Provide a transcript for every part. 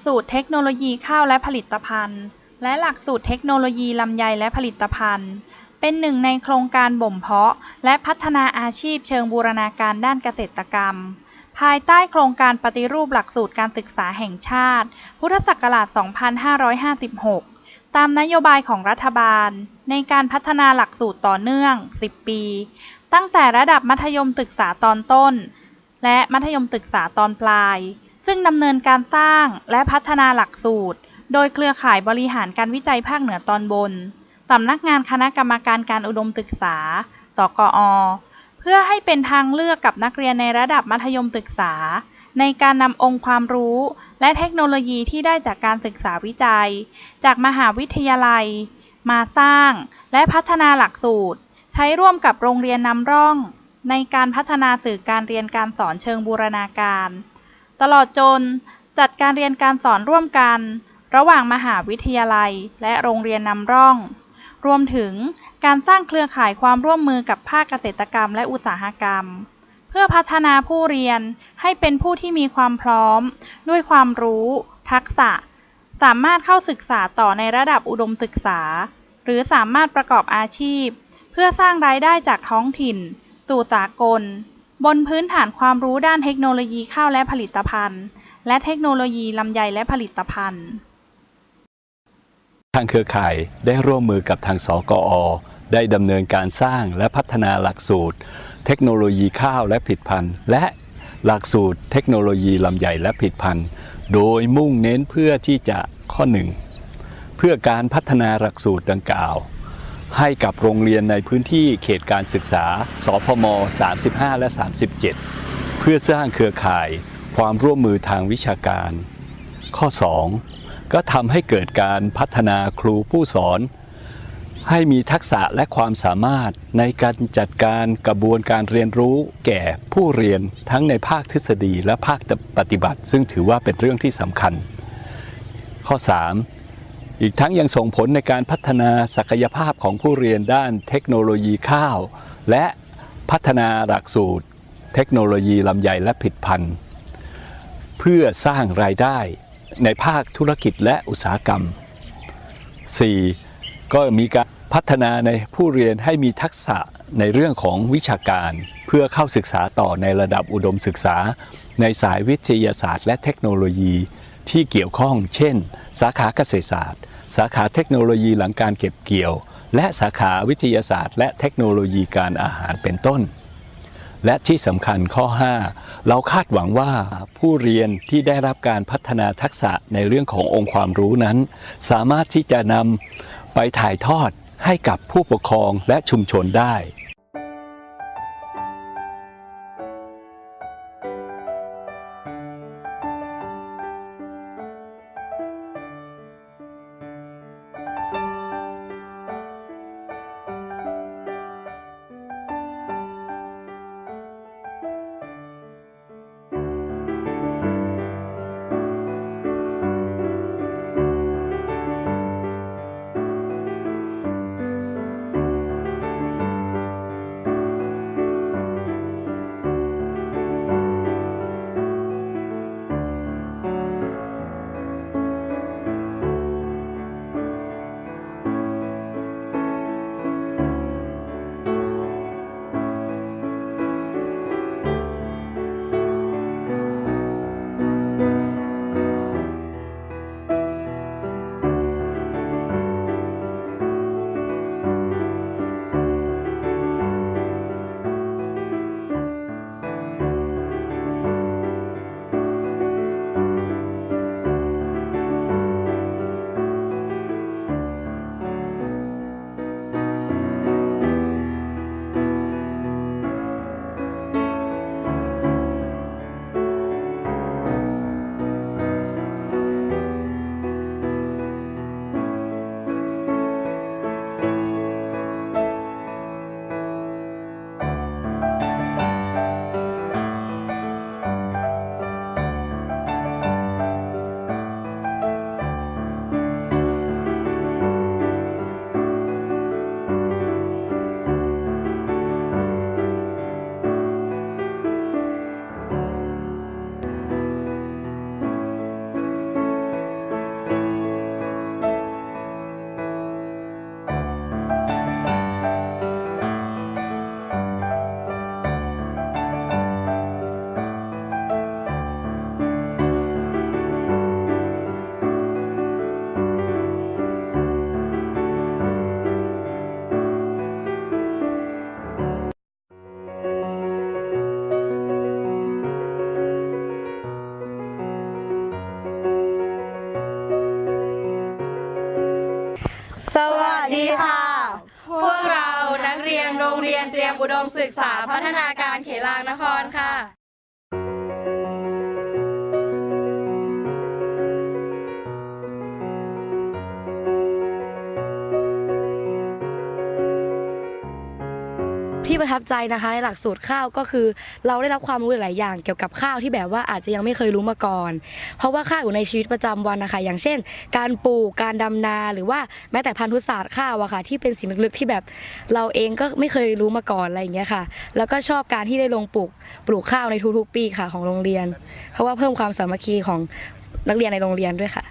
หลักสูตรเทคโนโลยีข้าวและผลิตภัณฑ์ และหลักสูตรเทคโนโลยีลำไยและผลิตภัณฑ์ เป็นหนึ่งในโครงการบ่มเพาะ และพัฒนาอาชีพเชิงบูรณาการด้านเกษตรกรรม ภายใต้โครงการปฏิรูปหลักสูตรการศึกษาแห่งชาติ พุทธศักราช 2556 ตามนโยบายของรัฐบาล ในการพัฒนาหลักสูตรต่อเนื่อง 10 ปี ตั้งแต่ระดับมัธยมศึกษาตอนต้น และมัธยมศึกษาตอนปลาย ซึ่งดำเนินการสร้างและพัฒนาหลักสูตร โดยเครือข่ายบริหารการวิจัยภาคเหนือตอนบนสำนักงานคณะกรรมการการอุดมศึกษา สกอ เพื่อให้เป็นทางเลือกกับนักเรียนในระดับมัธยมศึกษา ในการนำองค์ความรู้ และเทคโนโลยีที่ได้จากการศึกษาวิจัย จากมหาวิทยาลัย มาสร้าง และพัฒนาหลักสูตร ใช้ร่วมกับโรงเรียนนำร่อง ในการพัฒนาสื่อการเรียนการสอนเชิงบูรณาการ ตลอดจนจัดการเรียนการสอนร่วมกัน ระหว่างมหาวิทยาลัยและโรงเรียนนำร่อง รวมถึงการสร้างเครือข่ายความร่วมมือกับภาคเกษตรกรรมและอุตสาหกรรม เพื่อพัฒนาผู้เรียนให้เป็นผู้ที่มีความพร้อม ด้วยความรู้ ทักษะ สามารถเข้าศึกษาต่อในระดับอุดมศึกษา หรือสามารถประกอบอาชีพ เพื่อสร้างรายได้จากท้องถิ่น สู่สากล บนพื้นฐานความรู้ด้านเทคโนโลยีข้าวและผลิตภัณฑ์ และเทคโนโลยีลำไยและผลิตภัณฑ์ ทางเครือข่ายได้ร่วมมือกับทางสกอ ได้ดำเนินการสร้างและพัฒนาหลักสูตร เทคโนโลยีข้าวและผลิตภัณฑ์ และหลักสูตรเทคโนโลยีลำไยและผลิตภัณฑ์ โดยมุ่งเน้นเพื่อที่จะข้อหนึ่งเพื่อการพัฒนาหลักสูตรดังกล่าว ให้กับโรงเรียนในพื้นที่เขตการศึกษา สพม 35 และ 37 เพื่อสร้างเครือข่ายความร่วมมือทางวิชาการ ข้อ 2 ก็ทำให้เกิดการพัฒนาครูผู้สอน ให้มีทักษะและความสามารถในการจัดการกระบวนการเรียนรู้แก่ผู้เรียนทั้งในภาคทฤษฎีและภาคปฏิบัติ ซึ่งถือว่าเป็นเรื่องที่สำคัญ ข้อ 3 อีกทั้งยังส่งผลในการพัฒนาศักยภาพของผู้เรียนด้านเทคโนโลยีข้าว และพัฒนาหลักสูตร เทคโนโลยีลำไยและผลิดพันธุ์เพื่อสร้างรายได้ในภาคธุรกิจและอุตสาหกรรม 4. ก็มีการพัฒนาในผู้เรียนให้มีทักษะในเรื่องของวิชาการ เพื่อเข้าศึกษาต่อในระดับอุดมศึกษา ในสายวิทยาศาสตร์ และเทคโนโลยีที่เกี่ยวข้อง เช่น สาขาเกษตรศาสตร์ สาขาเทคโนโลยีหลังการเก็บเกี่ยว และสาขาวิทยาศาสตร์ และเทคโนโลยีการอาหารเป็นต้น และที่สำคัญข้อ 5 เราคาดหวังว่าผู้เรียนที่ได้รับการพัฒนาทักษะในเรื่องขององค์ความรู้นั้น สามารถที่จะนำไปถ่ายทอดให้กับผู้ปกครองและชุมชนได้ พวกเรานักเรียนโรงเรียนเตรียมอุดมศึกษาพัฒนาการเขลางนครค่ะ ประทับใจนะคะในหลักสูตรข้าวก็คือ เราได้รับความรู้หลายอย่างเกี่ยวกับข้าวที่แบบว่าอาจจะยังไม่เคยรู้มาก่อน เพราะว่าข้าวอยู่ในชีวิตประจำวันนะคะ อย่างเช่น การปลูกการดำนาหรือว่าแม้แต่พันธุศาสตร์ข้าวอะค่ะ ที่เป็นสิ่งลึกๆที่แบบเราเองก็ไม่เคยรู้มาก่อนอะไรอย่างเงี้ยค่ะ แล้วก็ชอบการที่ได้ลงปลูกปลูกข้าวในทุกๆปีค่ะของโรงเรียน เพราะว่าเพิ่มความสามัคคีของนักเรียนในโรงเรียนด้วยค่ะ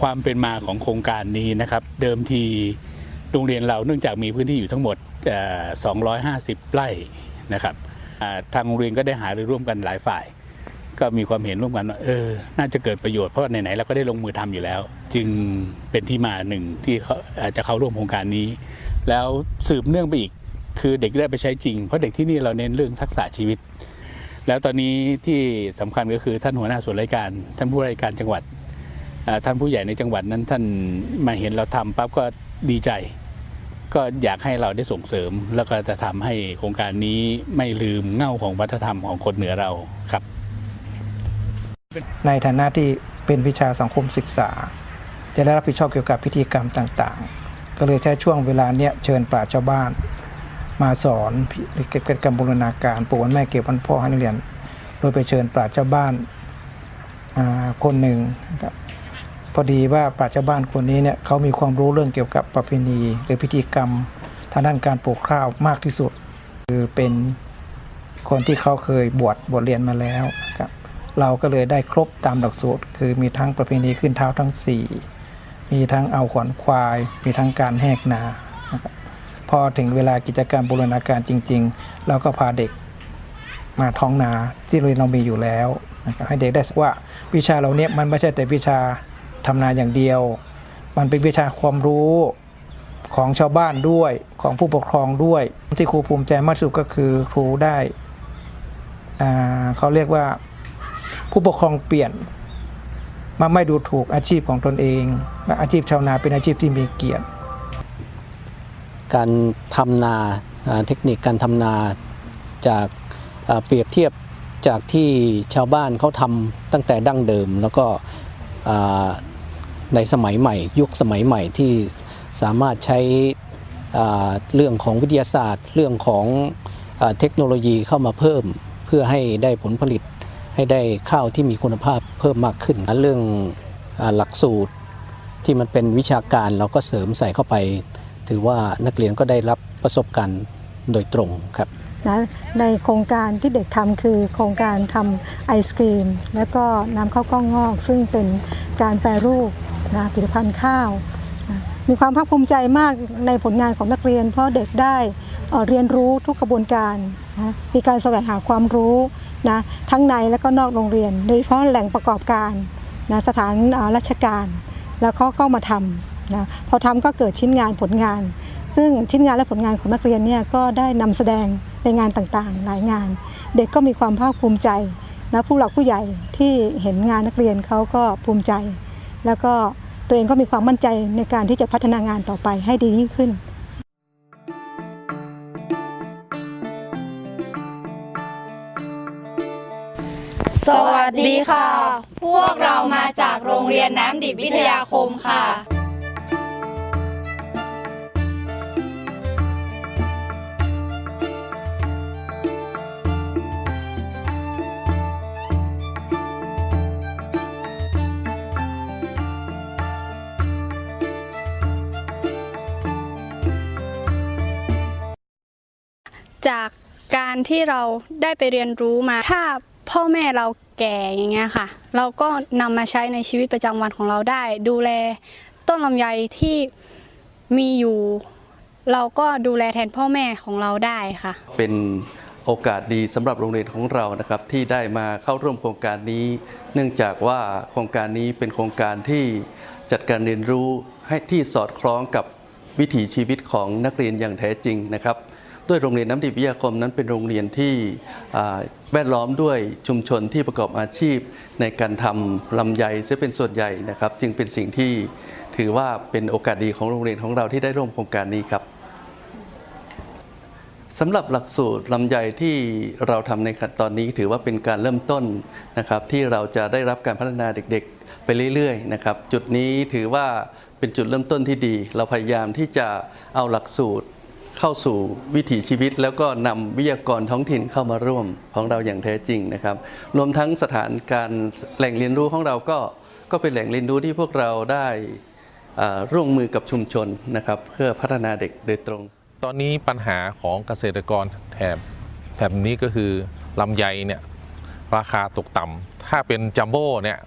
ความเป็นมาของโครงการนี้นะครับ เดิมที โรงเรียนเราเนื่องจากมีพื้นที่อยู่ทั้งหมด 250 ไร่นะครับทางโรงเรียนก็ได้หารือร่วมกันหลายฝ่าย ก็มีความเห็นร่วมกันว่าเออน่าจะเกิดประโยชน์เพราะไหนๆเราก็ได้ลงมือทำอยู่แล้ว จึงเป็นที่มาหนึ่งที่เขาอาจจะเข้าร่วมโครงการนี้ แล้วสืบเนื่องไปอีกคือเด็กได้ไปใช้จริง เพราะเด็กที่นี่เราเน้นเรื่องทักษะชีวิต แล้วตอนนี้ที่สำคัญก็คือท่านหัวหน้าส่วนราชการ ท่านผู้ราชการจังหวัด ท่านผู้ใหญ่ในจังหวัดนั้นท่านมาเห็นเราทำปั๊บก็ดีใจ ก็อยากให้เราได้ส่งเสริม แล้วก็จะทำให้โครงการนี้ไม่ลืมเง่าของวัฒนธรรมของคนเหนือเราครับ ในฐานะที่เป็นวิชาสังคมศึกษา จะได้รับผิดชอบเกี่ยวกับพิธีกรรมต่างๆ ก็เลยใช้ช่วงเวลาเนี้ยเชิญปราชญ์ชาวบ้าน มาสอนเกี่ยวกับการบูรณาการปลูกวันแม่เก็บวันพ่อให้นักเรียน โดยไปเชิญปราชญ์ชาวบ้านคนหนึ่งครับ พอดีว่าปราชญ์บ้านคนนี้เนี่ยเขามีความรู้เรื่องเกี่ยวกับประเพณี หรือพิธีกรรมทางด้านการปลูกข้าวมากที่สุด คือเป็นคนที่เขาเคยบวชบวชเรียนมาแล้วครับเราก็เลยได้ครบตามหลักสูตร คือมีทั้งประเพณีขึ้นเท้าทั้ง 4 มีทั้งเอาขวัญควาย มีทั้งการแหกนาครับพอถึงเวลากิจกรรมบูรณาการจริง ๆ เราก็พาเด็กมาท้องนาที่เรียนเรามีอยู่แล้วให้เด็กได้ว่าวิชาเราเนี้ยมันไม่ใช่แต่วิชา ทำนาอย่างเดียว มันเป็นวิชาความรู้ของชาวบ้านด้วยของผู้ปกครองด้วย ที่ครูภูมิใจมากที่สุดก็คือครูได้เขาเรียกว่าผู้ปกครองเปลี่ยนมาไม่ดูถูกอาชีพของตนเองอาชีพชาวนาเป็นอาชีพที่มีเกียรติ การทำนาอ่าเทคนิคการทำนาจากเปรียบเทียบจากที่ชาวบ้านเขาทำตั้งแต่ดั้งเดิม แล้วก็ ในสมัยใหม่ ยุคสมัยใหม่ที่สามารถใช้เรื่องของวิทยาศาสตร์ เรื่องของอเทคโนโลยีเข้ามาเพิ่ม เพื่อให้ได้ผลผลิตให้ได้ข้าวที่มีคุณภาพเพิ่มมากขึ้น เรื่องอหลักสูตรที่มันเป็นวิชาการเราก็เสริมใส่เข้าไป ถือว่านักเรียนก็ได้รับประสบการณ์โดยตรงครับนะในโครงการที่เด็กทำคือโครงการทำไอศครีม แล้วก็นำข้าวกล้องงอก ซึ่งเป็นการแปรรูป นะผลิตภัณฑ์ข้าวนะมีความภาคภูมิใจมากในผลงานของนักเรียน เพราะเด็กได้เรียนรู้ทุกกระบวนการนะมีการแสวงหาความรู้นะทั้งในและก็นอกโรงเรียน โดยเฉพาะแหล่งประกอบการนะสถานราชการ แล้วเขาก็มาทำนะพอทำก็เกิดชิ้นงานผลงาน ซึ่งชิ้นงานและผลงานของนักเรียนเนี่ยก็ได้นำแสดงในงานต่างๆ หลายงาน เด็กก็มีความภาคภูมิใจนะผู้หลักผู้ใหญ่ที่เห็นงานนักเรียนเขาก็ภูมิใจ แล้วก็ตัวเองก็มีความมั่นใจในการที่จะพัฒนางานต่อไปให้ดียิ่งขึ้นสวัสดีค่ะ พวกเรามาจากโรงเรียนน้ำดิบวิทยาคมค่ะ จากการที่เราได้ไปเรียนรู้มา ถ้าพ่อแม่เราแก่อย่างเงี้ยค่ะ เราก็นำมาใช้ในชีวิตประจำวันของเราได้ ดูแลต้นลำไยที่มีอยู่ เราก็ดูแลแทนพ่อแม่ของเราได้ค่ะ เป็นโอกาสดีสำหรับโรงเรียนของเรานะครับ ที่ได้มาเข้าร่วมโครงการนี้ เนื่องจากว่าโครงการนี้เป็นโครงการที่จัดการเรียนรู้ให้ที่สอดคล้องกับวิถีชีวิตของนักเรียนอย่างแท้จริงนะครับ ด้วยโรงเรียนน้ำดิบวิทยาคมนั้นเป็นโรงเรียนที่แวดล้อมด้วยชุมชนที่ประกอบอาชีพในการทำลำไยซึ่งเป็นส่วนใหญ่นะครับ จึงเป็นสิ่งที่ถือว่าเป็นโอกาสดีของโรงเรียนของเราที่ได้ร่วมโครงการนี้ครับสำหรับหลักสูตรลำไยที่เราทำในขั้นตอนนี้ถือว่าเป็นการเริ่มต้นนะครับ ที่เราจะได้รับการพัฒนาเด็กๆ ไปเรื่อยๆนะครับ จุดนี้ถือว่าเป็นจุดเริ่มต้นที่ดี เราพยายามที่จะเอาหลักสูตร เข้าสู่วิถีชีวิต แล้วก็นำวิทยากรท้องถิ่นเข้ามาร่วมของเราอย่างแท้จริงนะครับ รวมทั้งสถานการแหล่งเรียนรู้ของเราก็ก็เป็นแหล่งเรียนรู้ที่พวกเราได้ร่วมมือกับชุมชนนะครับ เพื่อพัฒนาเด็กโดยตรง ตอนนี้ปัญหาของเกษตรกรแถบแถบนี้ก็คือลำไยเนี่ยราคาตกต่ำถ้าเป็นจัมโบ้เนี่ย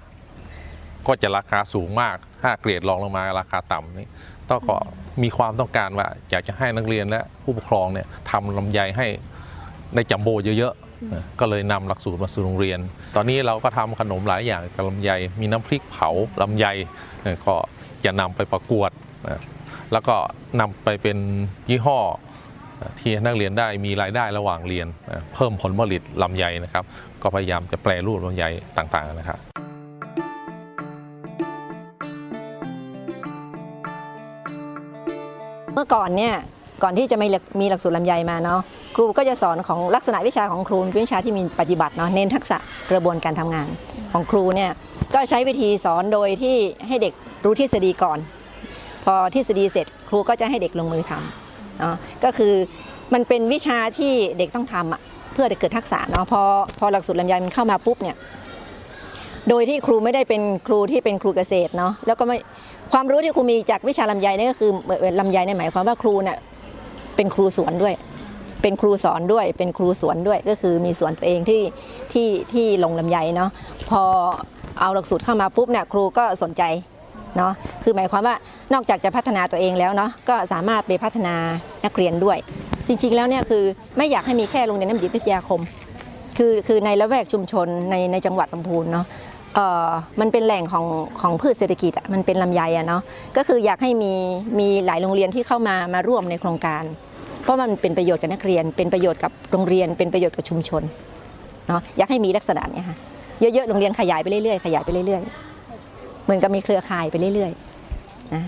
ก็จะราคาสูงมาก ถ้าเกรดรองลงมาราคาต่ำนี่ ต้องก็มีความต้องการว่า อยากจะให้นักเรียนและผู้ปกครองเนี่ยทำลำไยให้ในจัมโบ้เยอะๆนะก็เลยนำหลักสูตรมาสู่โรงเรียน ตอนนี้เราก็ทำขนมหลายอย่างกับลำไย มีน้ำพริกเผาลำไยเอ่อก็จะนำไปประกวดนะแล้วก็นำไปเป็นยี่ห้อที่นักเรียนได้มีรายได้ระหว่างเรียนเอ่อเพิ่มผลผลิตลำไยนะครับ ก็พยายามจะแปรรูปลำไยต่างๆนะครับ มื่อก่อนเนี่ยก่อนที่จะมีมีหลักสูตรลำไยมาเนาะครูก็จะสอนของลักษณะวิชาของครูเป็นวิชาที่มีปฏิบัติเนาะเน้นทักษะกระบวนการทำงานของครูเนี่ยก็ใช้วิธีสอนโดยที่ให้เด็กรู้ทฤษฎีก่อน พอทฤษฎีเสร็จครูก็จะให้เด็กลงมือทำเนาะก็คือมันเป็นวิชาที่เด็กต้องทำอะเพื่อเกิดทักษะเนาะพอพอหลักสูตรลำไยมันเข้ามาปุ๊บเนี่ย โดยที่ครูไม่ได้เป็นครูที่เป็นครูเกษตรเนาะแล้วก็ไม่ความรู้ที่ครูมีจากวิชาลำไยนี่ก็คือลำไยเนี่ยหมายความว่าครูเนี่ยเป็นครูสวนด้วย เป็นครูสอนด้วย เป็นครูสวนด้วยก็คือมีสวนตัวเองที่ที่ที่ลงลำไยเนาะพอเอาหลักสูตรเข้ามาปุ๊บเนี่ยครูก็สนใจเนาะคือหมายความว่านอกจากจะพัฒนาตัวเองแล้วเนาะก็สามารถไปพัฒนานักเรียนด้วย จริงๆแล้วเนี่ยคือไม่อยากให้มีแค่โรงเรียนน้ำดิบวิทยาคม คือคือในละแวกชุมชนในในจังหวัดลำพูนเนาะเอ่อมันเป็นแหล่งของของพืชเศรษฐกิจอะมันเป็นลำไยอะเนาะก็คืออยากให้มีมีหลายโรงเรียนที่เข้ามามาร่วมในโครงการ เพราะมันเป็นประโยชน์กับนักเรียน เป็นประโยชน์กับโรงเรียน เป็นประโยชน์กับชุมชนเนาะอยากให้มีลักษณะเนี้ยค่ะเยอะๆโรงเรียนขยายไปเรื่อยๆขยายไปเรื่อยๆเหมือนกับมีเครือข่ายไปเรื่อยๆนะ